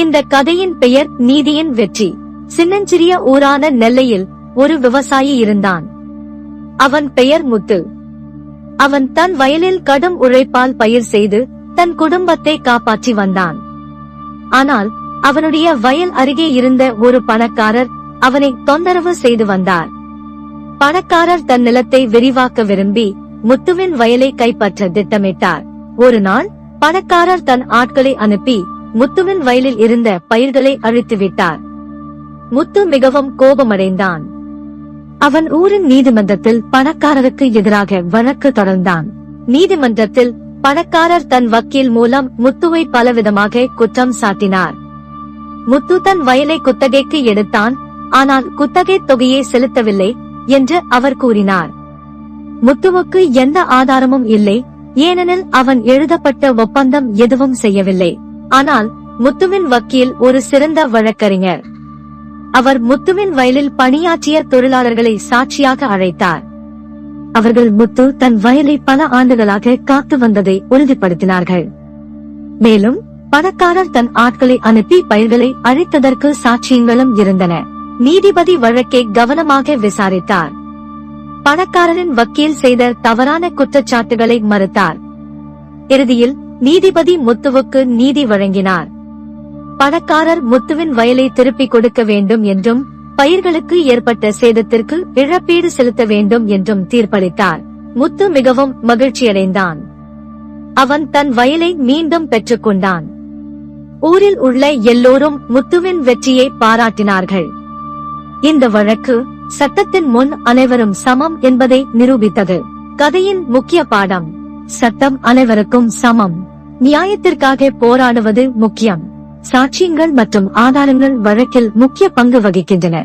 இந்த கதையின் பெயர் நீதியின் வெற்றி. சின்னஞ்சிறிய ஊரான நெல்லையில் ஒரு விவசாயி இருந்தான். அவன் பெயர் முத்து. அவன் தன் வயலில் கடும் உழைப்பால் பயிர் செய்து தன் குடும்பத்தை காப்பாற்றி வந்தான். ஆனால் அவனுடைய வயல் அருகே இருந்த ஒரு பணக்காரர் அவனை தொந்தரவு செய்து வந்தார். பணக்காரர் தன் நிலத்தை விரிவாக்க விரும்பி முத்துவின் வயலை கைப்பற்ற திட்டமிட்டார். ஒரு நாள் பணக்காரர் தன் ஆட்களை அனுப்பி முத்துவின் வயலில் இருந்த பயிர்களை அழித்து விட்டார் முத்து மிகவும் கோபமடைந்தான். அவன் ஊரின் நீதிமன்றத்தில் பணக்காரருக்கு எதிராக வழக்கு தொடர்ந்தான். நீதிமன்றத்தில் பணக்காரர் தன் வக்கீல் மூலம் முத்துவை பலவிதமாக குற்றம் சாட்டினார். முத்து தன் வயலை குத்தகைக்கு எடுத்தான் ஆனால் குத்தகை தொகையை செலுத்தவில்லை என்று அவர் கூறினார். முத்துவுக்கு எந்த ஆதாரமும் இல்லை ஏனெனில் அவன் எழுதப்பட்ட ஒப்பந்தம் எதுவும் செய்யவில்லை. ஆனால் முத்துவின் வக்கீல் ஒரு சிறந்த வழக்கறிஞர். அவர் முத்துவின் வயலில் பணியாற்றிய தொழிலாளர்களை சாட்சியாக அழைத்தார். அவர்கள் முத்து தன் வயலை பல ஆண்டுகளாக காத்து வந்ததை உறுதிப்படுத்தினார்கள். மேலும் பணக்காரர் தன் ஆட்களை அனுப்பி பயிர்களை அழைத்ததற்கு சாட்சியங்களும் இருந்தன. நீதிபதி வழக்கை கவனமாக விசாரித்தார். பணக்காரரின் வக்கீல் செய்த தவறான குற்றச்சாட்டுகளை மறுத்தார். இறுதியில் நீதிபதி முத்துவுக்கு நீதி வழங்கினார். பணக்காரர் முத்துவின் வயலை திருப்பிக் கொடுக்க வேண்டும் என்றும் பயிர்களுக்கு ஏற்பட்ட சேதத்திற்கு இழப்பீடு செலுத்த வேண்டும் என்றும் தீர்ப்பளித்தார். முத்து மிகவும் மகிழ்ச்சியடைந்தான். அவன் தன் வயலை மீண்டும் பெற்றுக்கொண்டான் ஊரில் உள்ள எல்லோரும் முத்துவின் வெற்றியை பாராட்டினார்கள். இந்த வழக்கு சட்டத்தின் முன் அனைவரும் சமம் என்பதை நிரூபித்தது. கதையின் முக்கிய பாடம் சட்டம் அனைவருக்கும் சமம். நியாயத்திற்காக போராடுவது முக்கியம். சாட்சியங்கள் மற்றும் ஆதாரங்கள் வழக்கில் முக்கிய பங்கு வகிக்கின்றன.